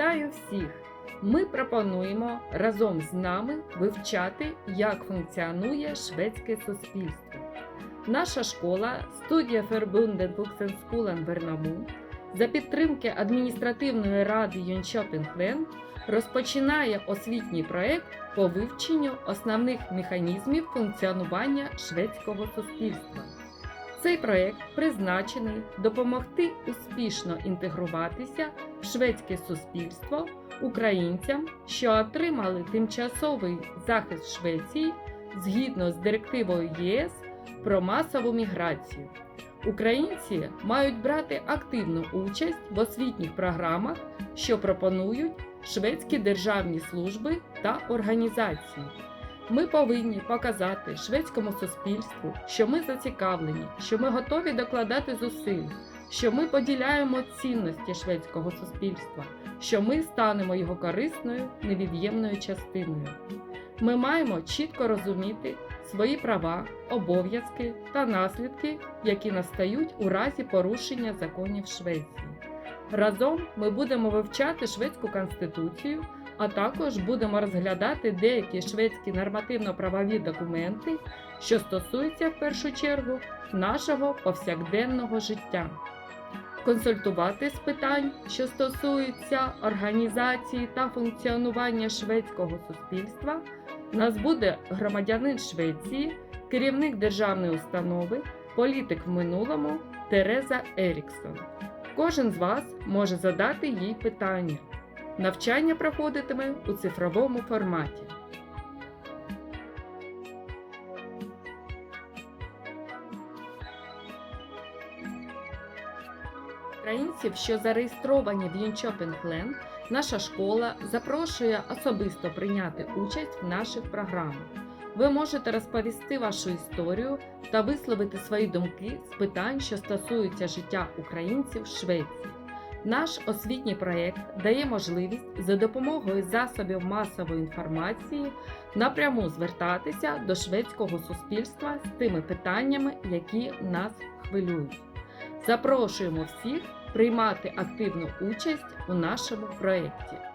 Вітаю всіх! Ми пропонуємо разом з нами вивчати, як функціонує шведське суспільство. Наша школа студія Verbunden Vuxenskolan Вернаму за підтримки адміністративної ради Йончопінг-Лен розпочинає освітній проект по вивченню основних механізмів функціонування шведського суспільства. Цей проект призначений допомогти успішно інтегруватися в шведське суспільство українцям, що отримали тимчасовий захист Швеції згідно з директивою ЄС про масову міграцію. Українці мають брати активну участь в освітніх програмах, що пропонують шведські державні служби та організації. Ми повинні показати шведському суспільству, що ми зацікавлені, що ми готові докладати зусиль, що ми поділяємо цінності шведського суспільства, що ми станемо його корисною невід'ємною частиною. Ми маємо чітко розуміти свої права, обов'язки та наслідки, які настають у разі порушення законів Швеції. Разом ми будемо вивчати шведську конституцію а також будемо розглядати деякі шведські нормативно-правові документи, що стосуються в першу чергу нашого повсякденного життя. Консультувати з питань, що стосуються організації та функціонування шведського суспільства, нас буде громадянин Швеції, керівник державної установи, політик в минулому Тереза Еріксон. Кожен з вас може задати їй питання. Навчання проходитиме у цифровому форматі. Українців, що зареєстровані в Юнчопінг-Ленд, наша школа запрошує особисто прийняти участь в наших програмах. Ви можете розповісти вашу історію та висловити свої думки з питань, що стосуються життя українців в Швеції. Наш освітній проєкт дає можливість за допомогою засобів масової інформації напряму звертатися до шведського суспільства з тими питаннями, які нас хвилюють. Запрошуємо всіх приймати активну участь у нашому проєкті.